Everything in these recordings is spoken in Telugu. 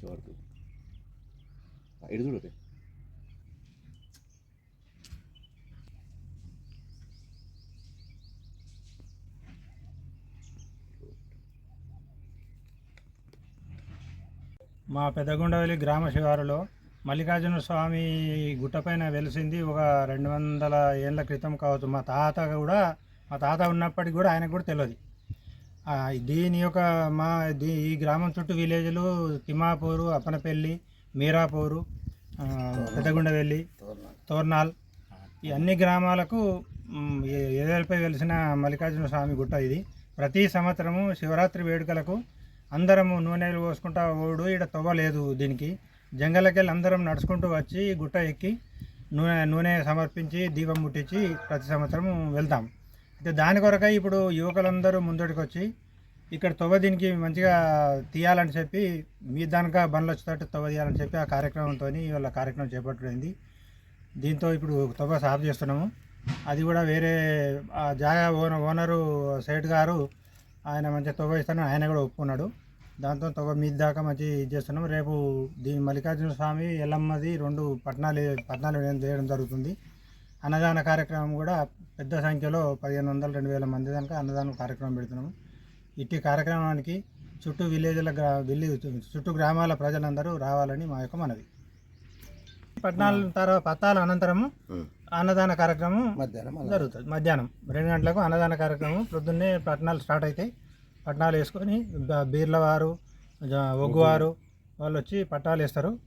వచ్చే వరకు ఎడు మా పెదగొండవల్లి గ్రామ శివారులో మల్లికార్జున స్వామి గుట్టపైన వెలిసింది ఒక రెండు వందల ఏళ్ళ క్రితం కావచ్చు. మా తాత కూడా మా తాత ఉన్నప్పటికి కూడా ఆయనకు కూడా తెలియదు దీని యొక్క మా దీ ఈ గ్రామం చుట్టూ విలేజ్లు తిమ్మాపూరు అప్పనపల్లి మీరాపూరు పెద్దగుండవెల్లి తోర్నాల్. ఈ అన్ని గ్రామాలకు ఎదురుపై వెలిసిన మల్లికార్జున స్వామి గుట్ట ఇది. ప్రతి సంవత్సరము శివరాత్రి వేడుకలకు అందరము నూనెలు పోసుకుంటా ఓడు ఇక్కడ తవ్వలేదు దీనికి. జంగలకెళ్ళి అందరం నడుచుకుంటూ వచ్చి గుట్ట ఎక్కి నూనె నూనె సమర్పించి దీపం ముట్టించి ప్రతి సంవత్సరం వెళ్తాం. అయితే దాని కొరకై ఇప్పుడు యువకులందరూ ముందటికి వచ్చి ఇక్కడ తవ్వ దీనికి మంచిగా తీయాలని చెప్పి మీ దానిక బండ్లు వచ్చేటట్టు తవ్వ తీయాలని చెప్పి ఆ కార్యక్రమంతో ఇవాళ కార్యక్రమం చేపట్టబడింది. దీంతో ఇప్పుడు తవ్వ సాఫ్ చేస్తున్నాము. అది కూడా వేరే ఆ జాగా ఓన ఓనరు సేట్ గారు ఆయన మంచి తవ్వ ఇస్తాను ఆయన కూడా ఒప్పుకున్నాడు. దాంతో తవ్వ మీద దాకా మంచి ఇది చేస్తున్నాం రేపు దీని మల్లికార్జున స్వామి ఎల్లమ్మది రెండు పట్నాలు పట్నాలు వేయడం జరుగుతుంది. అన్నదాన కార్యక్రమం కూడా పెద్ద సంఖ్యలో పదిహేను వందల రెండు వేల మంది దాకా అన్నదానం కార్యక్రమం పెడుతున్నాము. ఇట్టి కార్యక్రమానికి చుట్టూ విలేజ్ల గ్రా విలేజ్ చుట్టూ గ్రామాల ప్రజలందరూ రావాలని మా యొక్క మనవి. పద్నాలుగు తర్వాత పత్తాల అనంతరము అన్నదాన కార్యక్రమం జరుగుతుంది. మధ్యాహ్నం రెండు గంటలకు అన్నదాన కార్యక్రమం ప్రొద్దున్నే పట్టణాలు స్టార్ట్ అవుతాయి పట్టణాలు వేసుకొని బ- బీర్ల వారు జ- ఒగ్గు వారు వాళ్ళు వచ్చి పట్టాలు వేస్తారు.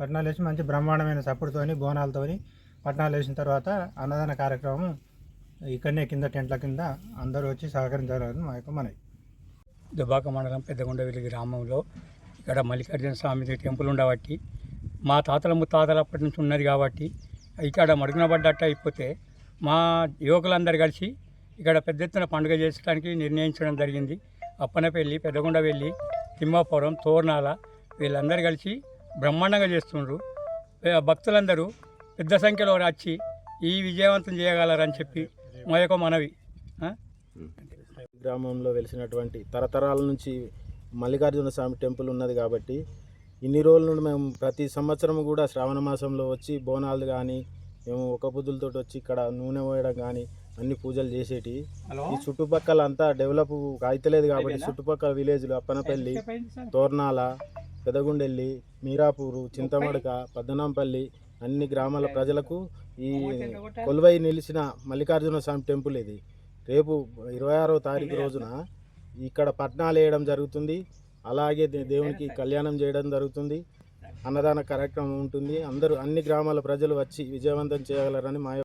పట్టణాలు వేసి మంచి బ్రహ్మాండమైన చప్పుడుతోని బోనాలతోని పట్టణాలు వేసిన తర్వాత అన్నదాన కార్యక్రమం ఇక్కడనే కింద టెంట్ల కింద అందరూ వచ్చి సహకరించాలని మా యొక్క మనవి. దుబాక మండలం పెద్దగుండవెల్లి గ్రామంలో ఇక్కడ మల్లికార్జున స్వామి టెంపుల్ ఉండబట్టి మా తాతల ముత్తాతల అప్పటి నుంచి ఉన్నది కాబట్టి ఇక్కడ మడుగున పడ్డట్ట అయిపోతే మా యువకులందరూ కలిసి ఇక్కడ పెద్ద ఎత్తున పండుగ చేసడానికి నిర్ణయించడం జరిగింది. అప్పనపల్లి పెద్దగుండవెల్లి తిమ్మాపురం తోర్నాల వీళ్ళందరూ కలిసి బ్రహ్మాండంగా చేస్తుండ్రు. భక్తులందరూ పెద్ద సంఖ్యలో వచ్చి ఈ విజయవంతం చేయగలరని చెప్పి మా యొక్క మనవి? గ్రామంలో వెలిసినటువంటి తరతరాల నుంచి మల్లికార్జున స్వామి టెంపుల్ ఉన్నది కాబట్టి ఇన్ని రోజుల నుండి మేము ప్రతి సంవత్సరం కూడా శ్రావణ మాసంలో వచ్చి బోనాలు కానీ మేము ఒక పొద్దులతో వచ్చి ఇక్కడ నూనె పోయడం కానీ అన్ని పూజలు చేసేటి. ఈ చుట్టుపక్కల అంతా డెవలప్ అయితలేదు కాబట్టి చుట్టుపక్కల విలేజ్లు అప్పనపల్లి తోర్నాల పెదగుండెల్లి మీరాపూరు చింతమడక పద్దనంపల్లి అన్ని గ్రామాల ప్రజలకు ఈ కొలువై నిలిచిన మల్లికార్జున స్వామి టెంపుల్ ఇది. రేపు ఇరవై ఆరో తారీఖు రోజున ఇక్కడ పట్నాలు వేయడం జరుగుతుంది. అలాగే దే- దేవునికి కళ్యాణం చేయడం జరుగుతుంది. అన్నదాన కార్యక్రమం ఉంటుంది. అందరూ అన్ని గ్రామాల ప్రజలు వచ్చి విజయవంతం చేయగలరని మా